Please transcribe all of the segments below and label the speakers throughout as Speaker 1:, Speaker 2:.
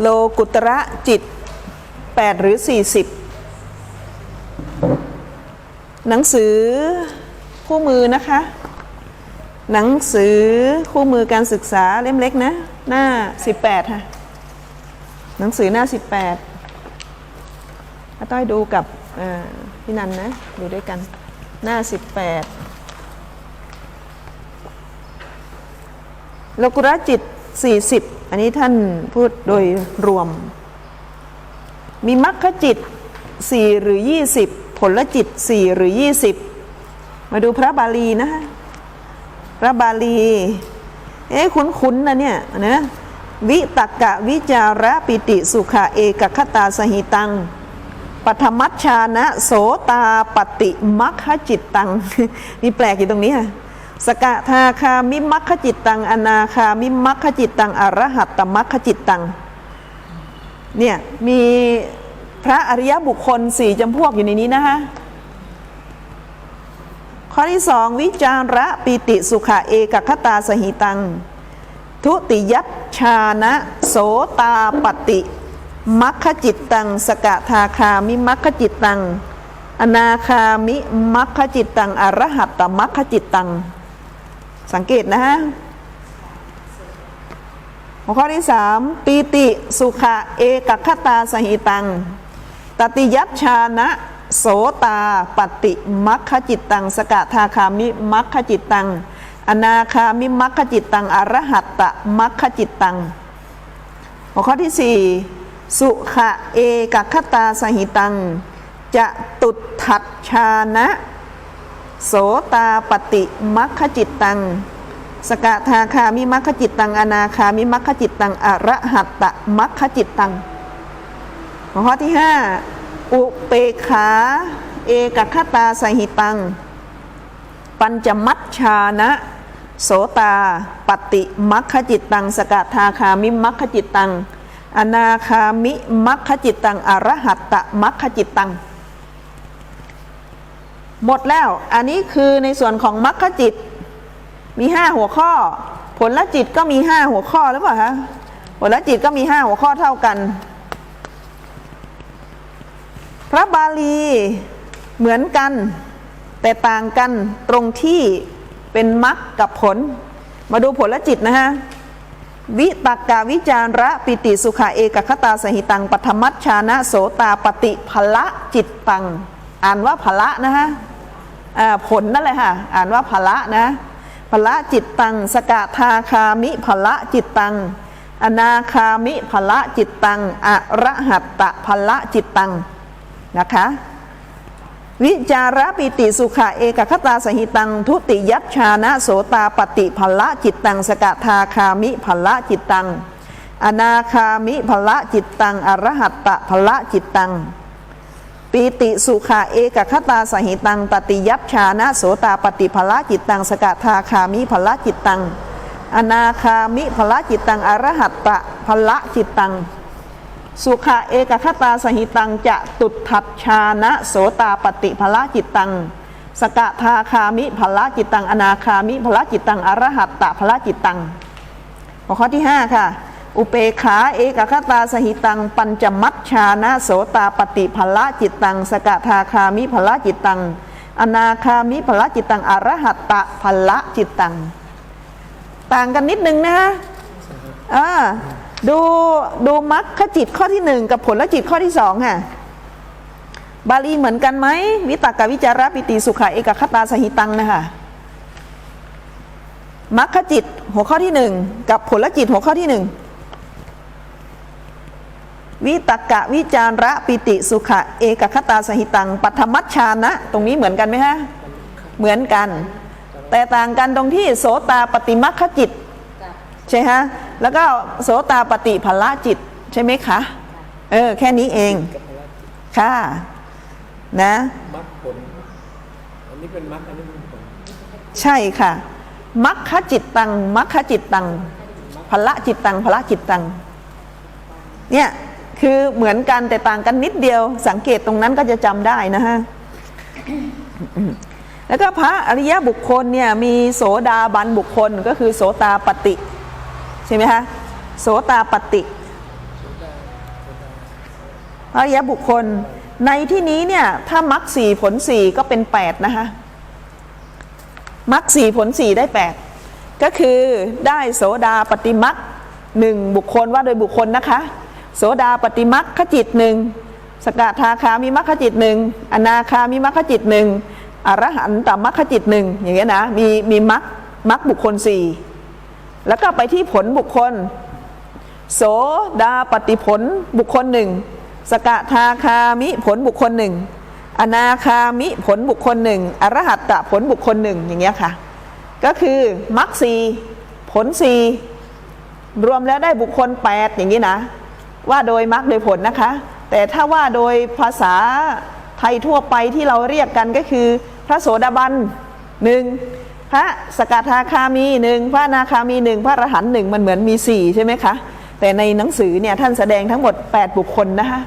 Speaker 1: โลกุตระจิต 8 หรือ 40 หนังสือคู่มือนะคะ หนังสือคู่มือการศึกษาเล่มเล็กนะ หน้า 18 ค่ะ หนังสือหน้า 18อาต้อยดูกับพี่นันนะ ดูด้วยกัน หน้า 18โลกุระจิต 40 อันนี้ท่านพูดโดยรวม มีมรรคจิต4หรือ20ผลจิต4หรือ20มาดูพระบาลีนะคะพระบาลี เอ๊ะคุ้นๆนะเนี่ยนะวิตกะวิจาระปิติสุขะเอกคตาสหิตังปัทมัชชานะ โสตาปฏิมัคคจิตตังนี่แปลกอยู่ตรงนี้ค่ะ สกทาคามิมัคคจิตตัง อนาคามิมัคคจิตตัง อรหัตตมัคคจิตตัง เนี่ยมีพระอริยบุคคลสี่จำพวกอยู่ในนี้นะคะข้อที่สองวิจาระปิติสุขะเอกคตาสหิตัง ทุติยัตชานะโสตาปฏิมัคคจิตตัง สกทาคามิมัคคจิตตัง อนาคามิมัคคจิตตัง อรหัตตมัคคจิตตัง สังเกตนะฮะหัวข้อที่สามปีติสุขะเอกคตาสหิตัง ตติยัตชานะ โสตาปฏิมัคคจิตตัง สกทาคามิมัคคจิตตัง อนาคามิมัคคจิตตัง อรหัตตะมัคคจิตตัง หัวข้อที่สี่สุขะเอกคตาสหิตัง จะตุทัดชานะ โสตาปฏิมัคคจิตตัง สกทาคามิมัคคจิตตัง อนาคามิมัคคจิตตังอระหัตตมัคคจิตตัง ข้อที่ห้าอุเปขา เอกคตาสหิตัง ปัญจมัชชานะโสตาปฏิมัคคจิตตัง สกทาคามิมัคคจิตตัง อนาคามิมัคคจิตตังอรหัตตมัคคจิตตัง หมดแล้ว อันนี้คือในส่วนของมัคคจิต มีห้าหัวข้อ ผลละจิตก็มีห้าหัวข้อหรือเปล่าคะผลละจิตก็มีห้าหัวข้อเท่ากัน พระบาลีเหมือนกัน แต่ต่างกันตรงที่เป็นมรรคกับผล มาดูผลละจิตนะฮะวิตกกาวิจาระปิติสุขะเอกคตาสหิตังปัทมัชชานะโสตาปฏิพละจิตตัง อ่านว่าพละนะฮะ ผลนั่นแหละค่ะ อ่านว่าพละนะพละจิตตัง สกทาคามิพละจิตตัง อนาคามิพละจิตตังอรหัตตะพละจิตตังนะคะวิจาระปิติสุขะเอกคตาสหิตัง ทุติยัชชานะโสตาปฏิพละจิตตัง สกทาคามิพละจิตตัง อนาคามิพละจิตตัง อรหัตตะพละจิตตัง ปีติสุขะเอกคตาสหิตังตติยัชชานะโสตาปฏิพละจิตตังสกทาคามิพละจิตตัง อนาคามิพละจิตตังอรหัตตะพละจิตตัง สุขะเอกคตาสหิตังจะตุทัดชานะโสตาปฏิภละจิตตัง สกทาคามิภละจิตตัง อนาคามิภละจิตตังอรหัตตะภละจิตตัง ข้อที่ 5 ค่ะ อุเปขาเอกคตาสหิตัง ปัญจมัชชานะโสตาปฏิภละจิตตัง สกทาคามิภละจิตตัง อนาคามิภละจิตตัง อรหัตตะภละจิตตัง ต่างกันนิดนึงนะฮะอ่าดูดูมรรคจิตข้อที่หนึ่งกับผลจิตข้อที่สองค่ะบาลีเหมือนกันไหมวิตากวิจาระปิติสุขะเอกคตาสหิตังนะคะมรรคจิตหัวข้อที่หนึ่งกับผลจิตหัวข้อที่หนึ่ง วิตกะวิจาระปิติสุขะ เอกคตาสหิตัง ปัทมัชชานะ ตรงนี้เหมือนกันไหมฮะเหมือนกัน แต่ต่างกันตรงที่โสตาปฏิมัคคจิตใช่ฮะแล้วก็โสตาปฏิภละจิตใช่ไหมคะเออแค่นี้เองค่ะนะ
Speaker 2: มรรคผลอันนี้เป็นมรรคอันนี้เป็นผล
Speaker 1: ใช่ค่ะมัคคจิตตังมัคคจิตตังพละจิตตังพละจิตตังเนี่ย คือเหมือนกันแต่ต่างกันนิดเดียว สังเกตตรงนั้นก็จะจำได้นะฮะแล้วก็พระอริยบุคคลเนี่ยมีโสดาบันบุคคลก็คือโสตาปฏิใช่ไหมคะโสตาปฏิอริยบุคคลในที่นี้เนี่ยถ้ามรรคสี่ผลสี่ก็เป็นแปดนะคะมรรคสี่ผลสี่ได้แปดก็คือได้โสดาปฏิมรรคหนึ่งบุคคลว่าโดยบุคคลนะคะ โสดาปฏิมรรคจิตหนึ่งสกทาคามีมรรคจิตหนึ่งอนาคามีมรรคจิตหนึ่งอรหันตมรรคจิตหนึ่งอย่างเงี้ยนะมีมีมรรคมรรคบุคคลสี่แล้วก็ไปที่ผลบุคคล โสดาปฏิผลบุคคลหนึ่งสกทาคามิผลบุคคลหนึ่งอนาคามิผลบุคคลหนึ่งอรหัตตผลบุคคลหนึ่งอย่างเงี้ยค่ะ ก็คือมรรคสีผลสีรวมแล้วได้บุคคล 8 อย่างนี้นะ ว่าโดยมรรคโดยผลนะคะ แต่ถ้าว่าโดยภาษาไทยทั่วไปที่เราเรียกกันก็คือ พระโสดาบันหนึ่งพระสกทาคามีหนึ่งพระนาคามีหนึ่งพระอรหันต์หนึ่งมันเหมือนมีสี่ใช่ไหมคะแต่ในหนังสือเนี่ยท่านแสดงทั้งหมด 8 บุคคลนะคะ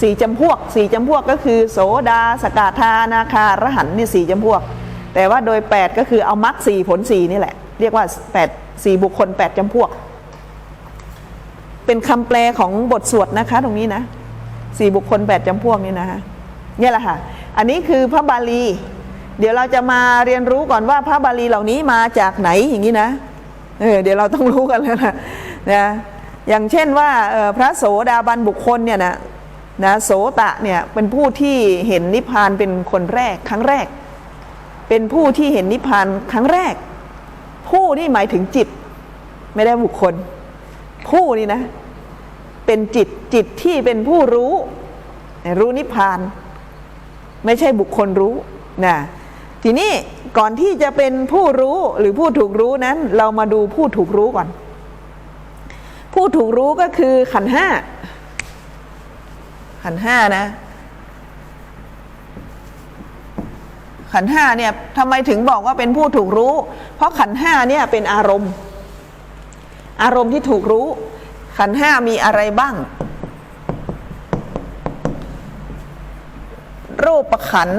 Speaker 1: สี่จำพวกสี่จำพวกก็คือโสดาสกทานาคารหันนี่สี่จำพวก แต่ว่าโดย 8 ก็คือเอามรรคสี่ผลสี่นี่แหละ เรียกว่า8 4บุคคล 8จำพวก เป็นคำแปลของบทสวดนะคะ ตรงนี้นะสี่บุคคล8จำพวกนี่นะคะนี่แหละค่ะ อันนี้คือพระบาลี เดี๋ยวเราจะมาเรียนรู้ก่อนว่าพระบาลีเหล่านี้มาจากไหนอย่างนี้นะเออเดี๋ยวเราต้องรู้กันแล้วนะนะอย่างเช่นว่าออพระโสดาบันบุคคลเนี่ยนะนะโสตะเนี่ยเป็นผู้ที่เห็นนิพพานเป็นคนแรกครั้งแรก เป็นผู้ที่เห็นนิพพานครั้งแรก ผู้นี่หมายถึงจิต ไม่ได้บุคคล ผู้นี่นะ เป็นจิตจิตที่เป็นผู้รู้ รู้นิพพาน ไม่ใช่บุคคลรู้นะทีนี้ก่อนที่จะเป็นผู้รู้หรือผู้ถูกรู้นั้น เรามาดูผู้ถูกรู้ก่อน ผู้ถูกรู้ก็คือขันห้าขันห้านะ ขันห้าเนี่ยทำไมถึงบอกว่าเป็นผู้ถูกรู้ เพราะขันห้าเนี่ยเป็นอารมณ์ อารมณ์ที่ถูกรู้ ขันห้ามีอะไรบ้าง รูปประขัน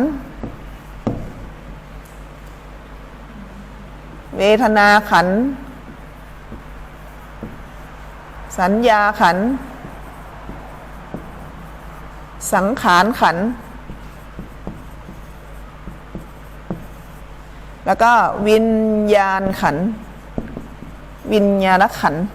Speaker 1: เวทนาขัน สัญญาขัน สังขารขัน แล้วก็วิญญาณขันธ์ วิญญาณขันธ์